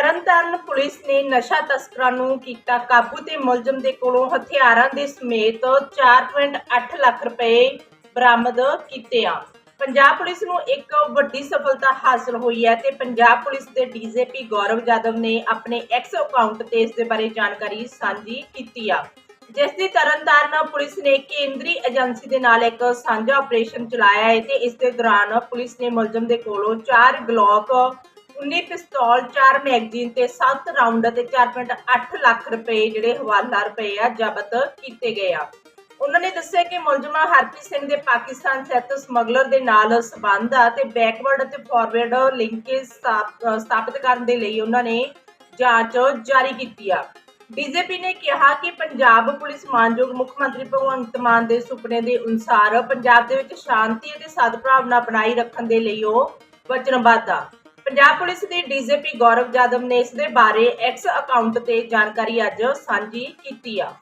Tarn Taran police ਨੇ ਨਸ਼ਾ ਤਸਕਰਾਂ ਨੂੰ ਕੀਤਾ ਕਾਬੂ ਤੇ ਮੁਲਜ਼ਮ ਦੇ ਕੋਲੋਂ ਹਥਿਆਰਾਂ ਦੇ ਸਮੇਤ 4.8 ਲੱਖ ਰੁਪਏ ਬਰਾਮਦ ਕੀਤੇ ਆ। ਪੰਜਾਬ ਪੁਲਿਸ ਨੂੰ ਇੱਕ ਵੱਡੀ ਸਫਲਤਾ ਹਾਸਲ ਹੋਈ ਹੈ ਤੇ ਪੰਜਾਬ ਪੁਲਿਸ ਦੇ ਡੀਜੀਪੀ ਗੌਰਵ ਜਾਦਵ ਨੇ ਆਪਣੇ ਐਕਸ ਅਕਾਊਂਟ ਤੇ ਇਸ ਦੇ ਬਾਰੇ ਜਾਣਕਾਰੀ ਸਾਂਝੀ ਕੀਤੀ ਆ। ਜਿਸ ਦੀ ਤਰਨਤਾਰਨ ਪੁਲਿਸ ਨੇ ਕੇਂਦਰੀ ਏਜੰਸੀ ਦੇ ਨਾਲ ਇੱਕ ਸਾਂਝਾ ਆਪਰੇਸ਼ਨ ਚਲਾਇਆ ਹੈ ਤੇ ਇਸ ਦੇ ਦੌਰਾਨ ਪੁਲਿਸ ਨੇ ਮੁਲਜ਼ਮ ਦੇ ਕੋਲੋਂ 4 ਗਲੋਕ 19 ਪਿਸਤੌਲ 4 ਮੈਗਜ਼ੀਨ ਤੇ 7 ਰਾਉਂਡ ਤੇ 4.8 ਲੱਖ ਰੁਪਏ ਜਿਹੜੇ ਹਵਾਲਾ ਰੁਪਏ ਆ ਜ਼ਬਤ ਕੀਤੇ ਗਏ ਆ। ਉਹਨਾਂ ਨੇ ਦੱਸਿਆ ਕਿ ਮੁਲਜ਼ਮ ਹਰਪ੍ਰੀਤ ਸਿੰਘ ਦੇ ਪਾਕਿਸਤਾਨ ਸਥਿਤ ਸਮਗਲਰ ਦੇ ਨਾਲ ਸਬੰਧ ਆ ਤੇ ਬੈਕਵਰਡ ਅਤੇ ਫਾਰਵਰਡ ਲਿੰਕੇਜ ਸਥਾਪਿਤ ਕਰਨ ਦੇ ਲਈ ਉਹਨਾਂ ਨੇ ਜਾਂਚ ਜਾਰੀ ਕੀਤੀ ਆ। ਡੀਜੀਪੀ ਨੇ ਕਿਹਾ ਕਿ ਪੰਜਾਬ ਪੁਲਿਸ ਮਾਨਯੋਗ ਮੁੱਖ ਮੰਤਰੀ ਭਗਵੰਤ ਮਾਨ ਦੇ ਸੁਪਨੇ ਦੇ ਅਨੁਸਾਰ ਪੰਜਾਬ ਦੇ ਵਿੱਚ ਸ਼ਾਂਤੀ ਅਤੇ ਸਦਭਾਵਨਾ ਬਣਾਈ ਰੱਖਣ ਦੇ ਲਈ ਉਹ ਵਚਨਬੱਧ ਆ। ਪੰਜਾਬ ਪੁਲਿਸ ਦੇ ਡੀਜੀਪੀ ਗੌਰਵ ਜਾਦਵ ਨੇ ਇਸ ਦੇ ਬਾਰੇ ਐਕਸ ਅਕਾਊਂਟ ਤੇ ਜਾਣਕਾਰੀ ਅੱਜ ਸਾਂਝੀ ਕੀਤੀ ਆ।